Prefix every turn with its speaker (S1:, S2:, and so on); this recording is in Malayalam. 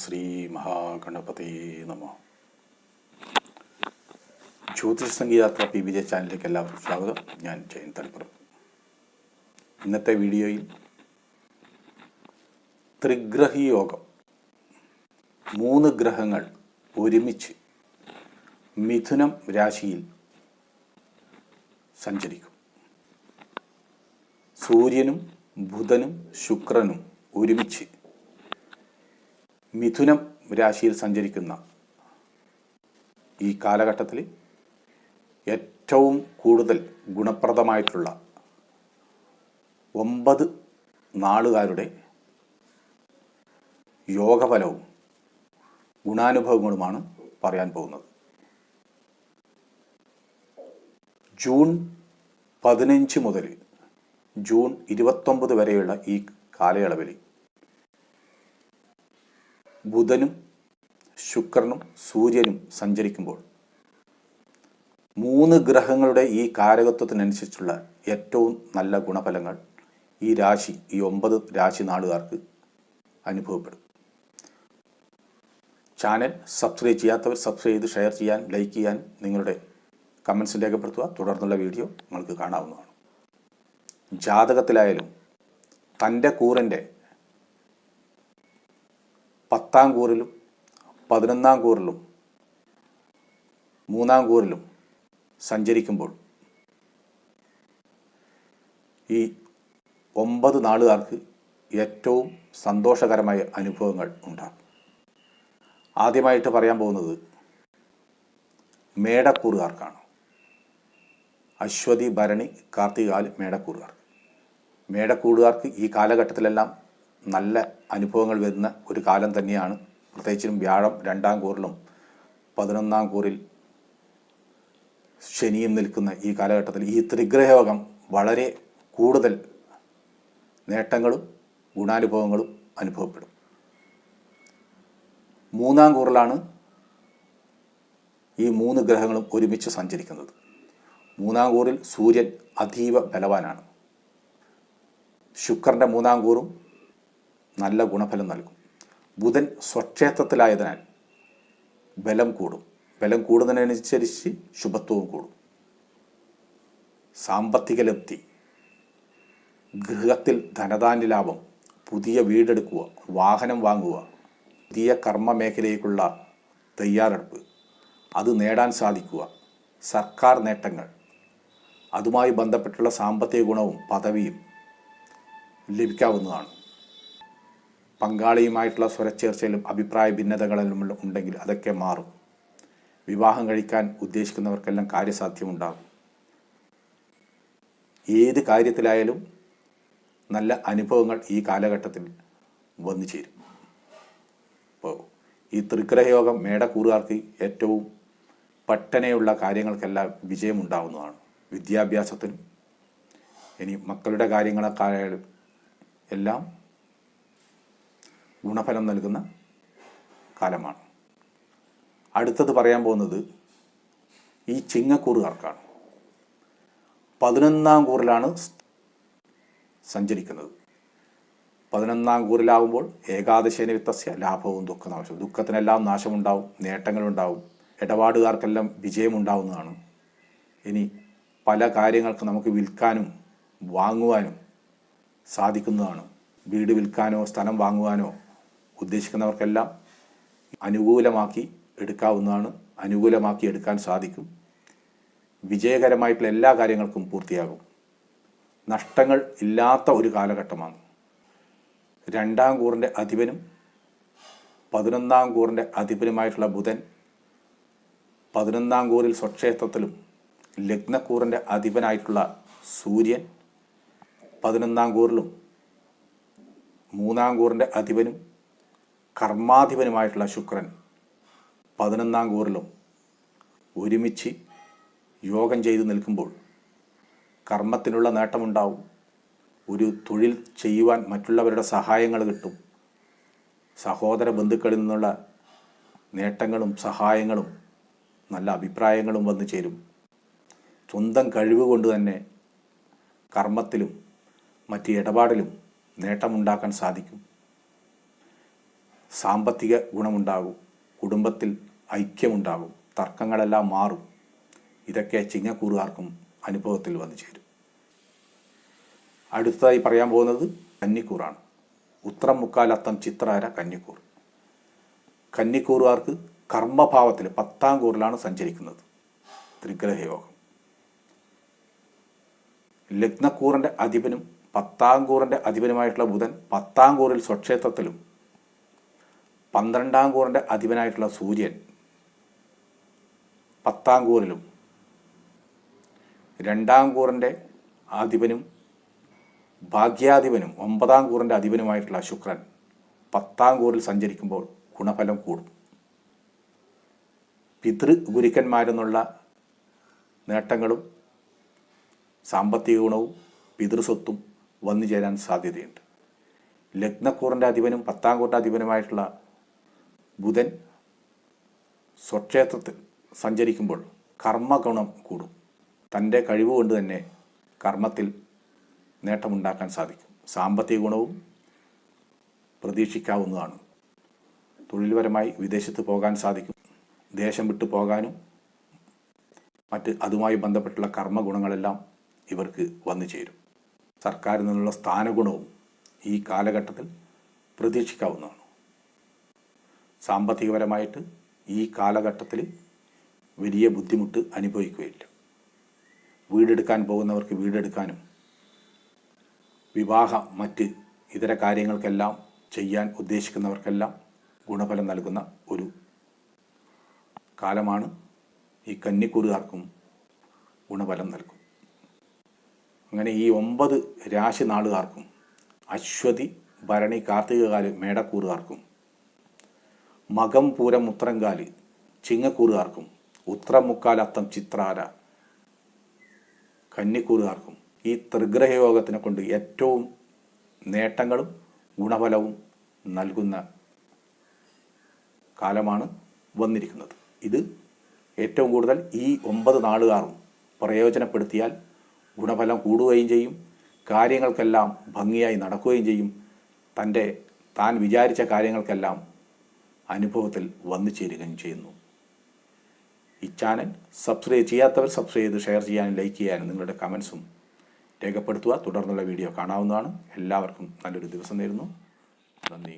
S1: ശ്രീ മഹാഗണപതി നമ. ജ്യോതിഷ സംഗീതാത്ര പി വിജയ ചാനലിലേക്ക് എല്ലാവർക്കും സ്വാഗതം. ഞാൻ ജയൻ തലപ്പുറം ഇന്നത്തെ വീഡിയോയിൽ ത്രിഗ്രഹി യോഗം. മൂന്ന് ഗ്രഹങ്ങൾ ഒരുമിച്ച് മിഥുനം രാശിയിൽ സഞ്ചരിക്കും. സൂര്യനും ബുധനും ശുക്രനും ഒരുമിച്ച് മിഥുനം രാശിയിൽ സഞ്ചരിക്കുന്ന ഈ കാലഘട്ടത്തിൽ ഏറ്റവും കൂടുതൽ ഗുണപ്രദമായിട്ടുള്ള ഒമ്പത് നാളുകാരുടെ യോഗഫലവും ഗുണാനുഭവങ്ങളുമാണ് പറയാൻ പോകുന്നത്. ജൂൺ പതിനഞ്ച് മുതൽ ജൂൺ ഇരുപത്തൊമ്പത് വരെയുള്ള ഈ കാലയളവിൽ ബുധനും ശുക്രനും സൂര്യനും സഞ്ചരിക്കുമ്പോൾ മൂന്ന് ഗ്രഹങ്ങളുടെ ഈ കാരകത്വത്തിനനുസരിച്ചുള്ള ഏറ്റവും നല്ല ഗുണഫലങ്ങൾ ഈ രാശി ഈ ഒമ്പത് രാശി നാടുകാർക്ക് അനുഭവപ്പെടും. ചാനൽ സബ്സ്ക്രൈബ് ചെയ്യാത്തവർ സബ്സ്ക്രൈബ് ചെയ്ത് ഷെയർ ചെയ്യാൻ ലൈക്ക് ചെയ്യാൻ നിങ്ങളുടെ കമൻസ് രേഖപ്പെടുത്തുക. തുടർന്നുള്ള വീഡിയോ നിങ്ങൾക്ക് കാണാവുന്നതാണ്. ജാതകത്തിലായാലും തന്റെ കൂറിന്റെ പത്താം കൂറിലും പതിനൊന്നാം കൂറിലും മൂന്നാം കൂറിലും സഞ്ചരിക്കുമ്പോൾ ഈ ഒമ്പത് നാളുകാർക്ക് ഏറ്റവും സന്തോഷകരമായ അനുഭവങ്ങൾ ഉണ്ടാകും. ആദ്യമായിട്ട് പറയാൻ പോകുന്നത് മേടക്കൂറുകാർക്കാണ്. അശ്വതി ഭരണി കാർത്തികാൽ മേടക്കൂറുകാർ മേടക്കൂടുകാർക്ക് ഈ കാലഘട്ടത്തിലെല്ലാം നല്ല അനുഭവങ്ങൾ വരുന്ന ഒരു കാലം തന്നെയാണ്. പ്രത്യേകിച്ചും വ്യാഴം രണ്ടാം കൂറിലും പതിനൊന്നാം കൂറിൽ ശനിയും നിൽക്കുന്ന ഈ കാലഘട്ടത്തിൽ ഈ ത്രിഗ്രഹയോഗം വളരെ കൂടുതൽ നേട്ടങ്ങളും ഗുണാനുഭവങ്ങളും അനുഭവപ്പെടും. മൂന്നാം കൂറിലാണ് ഈ മൂന്ന് ഗ്രഹങ്ങളും ഒരുമിച്ച് സഞ്ചരിക്കുന്നത്. മൂന്നാം കൂറിൽ സൂര്യൻ അതീവ ബലവാനാണ്. ശുക്രന്റെ മൂന്നാം കൂറും നല്ല ഗുണഫലം നൽകും. ബുധൻ സ്വക്ഷേത്രത്തിലായതിനാൽ ബലം കൂടും. ബലം കൂടുന്നതിനനുസരിച്ച് ശുഭത്വവും കൂടും. സാമ്പത്തിക ലബ്ധി. ഗൃഹത്തിൽ ധനധാന്യ ലാഭം. പുതിയ വീടെടുക്കുക. വാഹനം വാങ്ങുക. പുതിയ കർമ്മ മേഖലയിലേക്കുള്ള തയ്യാറെടുപ്പ്. അത് നേടാൻ സാധിക്കുക. സർക്കാർ നേട്ടങ്ങൾ. അതുമായി ബന്ധപ്പെട്ടുള്ള സാമ്പത്തിക ഗുണവും പദവിയും ലഭിക്കാവുന്നതാണ്. പങ്കാളിയുമായിട്ടുള്ള സ്വരച്ചേർച്ചയിലും അഭിപ്രായ ഭിന്നതകളിലും ഉണ്ടെങ്കിൽ അതൊക്കെ മാറും. വിവാഹം കഴിക്കാൻ ഉദ്ദേശിക്കുന്നവർക്കെല്ലാം കാര്യസാധ്യമുണ്ടാകും. ഏത് കാര്യത്തിലായാലും നല്ല അനുഭവങ്ങൾ ഈ കാലഘട്ടത്തിൽ വന്നു ചേരും. അപ്പോൾ ഈ ത്രിഗ്രഹയോഗം മേടക്കൂറുകാർക്ക് ഏറ്റവും പട്ടനെയുള്ള കാര്യങ്ങൾക്കെല്ലാം വിജയമുണ്ടാവുന്നതാണ്. വിദ്യാഭ്യാസത്തിനും ഇനി മക്കളുടെ കാര്യങ്ങളൊക്കെ എല്ലാം ഗുണഫലം നൽകുന്ന കാലമാണ്. അടുത്തത് പറയാൻ പോകുന്നത് ഈ ചിങ്ങക്കൂറുകാർക്കാണ് പതിനൊന്നാം കൂറിലാണ് സഞ്ചരിക്കുന്നത്. പതിനൊന്നാം കൂറിലാകുമ്പോൾ ഏകാദശേന വിത്തസ്യ ലാഭവും ദുഃഖനാശവും ദുഃഖത്തിനെല്ലാം നാശമുണ്ടാവും നേട്ടങ്ങളുണ്ടാവും ഇടപാടുകാർക്കെല്ലാം വിജയമുണ്ടാവുന്നതാണ്. ഇനി പല കാര്യങ്ങൾക്ക് നമുക്ക് വിൽക്കാനും വാങ്ങുവാനും സാധിക്കുന്നതാണ്. വീട് വിൽക്കാനോ സ്ഥലം വാങ്ങുവാനോ ഉദ്ദേശിക്കുന്നവർക്കെല്ലാം അനുകൂലമാക്കി എടുക്കാവുന്നതാണ്. അനുകൂലമാക്കി എടുക്കാൻ സാധിക്കും. വിജയകരമായിട്ടുള്ള എല്ലാ കാര്യങ്ങൾക്കും പൂർത്തിയാകും. നഷ്ടങ്ങൾ ഇല്ലാത്ത ഒരു കാലഘട്ടമാണ്. രണ്ടാം കൂറിന്റെ അധിപനും പതിനൊന്നാം കൂറിന്റെ അധിപനുമായിട്ടുള്ള ബുധൻ പതിനൊന്നാം കൂറിൽ സ്വക്ഷേത്രത്തിലും ലഗ്നക്കൂറിന്റെ അധിപനായിട്ടുള്ള സൂര്യൻ പതിനൊന്നാം കൂറിലും മൂന്നാം കൂറിന്റെ അധിപനും കർമാധിപനുമായിട്ടുള്ള ശുക്രൻ പതിനൊന്നാം കൂറിലും ഒരുമിച്ച് യോഗം ചെയ്തു നിൽക്കുമ്പോൾ കർമ്മത്തിനുള്ള നേട്ടമുണ്ടാവും. ഒരു തൊഴിൽ ചെയ്യുവാൻ മറ്റുള്ളവരുടെ സഹായങ്ങൾ കിട്ടും. സഹോദര ബന്ധുക്കളിൽ നിന്നുള്ള നേട്ടങ്ങളും സഹായങ്ങളും നല്ല അഭിപ്രായങ്ങളും വന്നു ചേരും. സ്വന്തം കഴിവ് കൊണ്ട് തന്നെ കർമ്മത്തിലും മറ്റ് ഇടപാടിലും നേട്ടമുണ്ടാക്കാൻ സാധിക്കും. സാമ്പത്തിക ഗുണമുണ്ടാകും കുടുംബത്തിൽ ഐക്യമുണ്ടാകും തർക്കങ്ങളെല്ലാം മാറും. ഇതൊക്കെ ചിങ്ങക്കൂറുകാർക്കും അനുഭവത്തിൽ വന്നു ചേരും. അടുത്തതായി പറയാൻ പോകുന്നത് കന്നിക്കൂറാണ്. ഉത്രം മുക്കാലത്തം ചിത്രാര കന്നിക്കൂർ. കന്നിക്കൂറുകാർക്ക് കർമ്മഭാവത്തിൽ പത്താം കൂറിലാണ് സഞ്ചരിക്കുന്നത് ത്രിഗ്രഹയോഗം. ലഗ്നക്കൂറിന്റെ അധിപനും പത്താം കൂറിന്റെ അധിപനുമായിട്ടുള്ള ബുധൻ പത്താം കൂറിൽ സ്വക്ഷേത്രത്തിലും പന്ത്രണ്ടാം കൂറിന്റെ അധിപനായിട്ടുള്ള സൂര്യൻ പത്താം കൂറിലും രണ്ടാം കൂറിന്റെ അധിപനും ഭാഗ്യാധിപനും ഒമ്പതാം കൂറിന്റെ അധിപനുമായിട്ടുള്ള ശുക്രൻ പത്താം കൂറിൽ സഞ്ചരിക്കുമ്പോൾ ഗുണഫലം കൂടും. പിതൃ ഗുരുക്കന്മാരെന്നുള്ള നേട്ടങ്ങളും സാമ്പത്തിക ഗുണവും പിതൃസ്വത്തും വന്നു ചേരാൻ സാധ്യതയുണ്ട്. ലഗ്നക്കൂറിന്റെ അധിപനും പത്താം കൂറിന്റെ അധിപനുമായിട്ടുള്ള ബുധൻ സ്വക്ഷേത്രത്തിൽ സഞ്ചരിക്കുമ്പോൾ കർമ്മഗുണം കൂടും. തന്റെ കഴിവ് കൊണ്ട് തന്നെ കർമ്മത്തിൽ നേട്ടമുണ്ടാക്കാൻ സാധിക്കും. സാമ്പത്തിക ഗുണവും പ്രതീക്ഷിക്കാവുന്നതാണ്. തൊഴിൽപരമായി വിദേശത്ത് പോകാൻ സാധിക്കും. ദേശം വിട്ടു പോകാനും മറ്റ് അതുമായി ബന്ധപ്പെട്ടുള്ള കർമ്മഗുണങ്ങളെല്ലാം ഇവർക്ക് വന്നു ചേരും. സർക്കാരിൽ നിന്നുള്ള സ്ഥാനഗുണവും ഈ കാലഘട്ടത്തിൽ പ്രതീക്ഷിക്കാവുന്നതാണ്. സാമ്പത്തികപരമായിട്ട് ഈ കാലഘട്ടത്തിൽ വലിയ ബുദ്ധിമുട്ട് അനുഭവിക്കുകയില്ല. വീടെടുക്കാൻ പോകുന്നവർക്ക് വീടെടുക്കാനും വിവാഹം മറ്റ് ഇതര കാര്യങ്ങൾക്കെല്ലാം ചെയ്യാൻ ഉദ്ദേശിക്കുന്നവർക്കെല്ലാം ഗുണഫലം നൽകുന്ന ഒരു കാലമാണ് ഈ കന്നിക്കൂറുകാർക്കും ഗുണഫലം നൽകും. അങ്ങനെ ഈ ഒമ്പത് രാശി നാളുകാർക്കും അശ്വതി ഭരണി കാർത്തികകാൽ മേടക്കൂറുകാർക്കും മകം പൂരം ഉത്രങ്കാലി ചിങ്ങക്കൂറുകാർക്കും ഉത്രമുക്കാലത്തം ചിത്രാര കന്നിക്കൂറുകാർക്കും ഈ ത്രിഗ്രഹയോഗത്തിനെ കൊണ്ട് ഏറ്റവും നേട്ടങ്ങളും ഗുണഫലവും നൽകുന്ന കാലമാണ് വന്നിരിക്കുന്നത്. ഇത് ഏറ്റവും കൂടുതൽ ഈ ഒമ്പത് നാളുകാറും പ്രയോജനപ്പെടുത്തിയാൽ ഗുണഫലം കൂടുകയും ചെയ്യും കാര്യങ്ങൾക്കെല്ലാം ഭംഗിയായി നടക്കുകയും ചെയ്യും. തന്റെ താൻ വിചാരിച്ച കാര്യങ്ങൾക്കെല്ലാം അനുഭവത്തിൽ വന്നു ചേരുകയും ചെയ്യുന്നു. ഈ ചാനൽ സബ്സ്ക്രൈബ് ചെയ്യാത്തവർ സബ്സ്ക്രൈബ് ചെയ്ത് ഷെയർ ചെയ്യാനും ലൈക്ക് ചെയ്യാനും നിങ്ങളുടെ കമൻസും രേഖപ്പെടുത്തുക. തുടർന്നുള്ള വീഡിയോ കാണാവുന്നതാണ്. എല്ലാവർക്കും നല്ലൊരു ദിവസം നേരുന്നു. നന്ദി.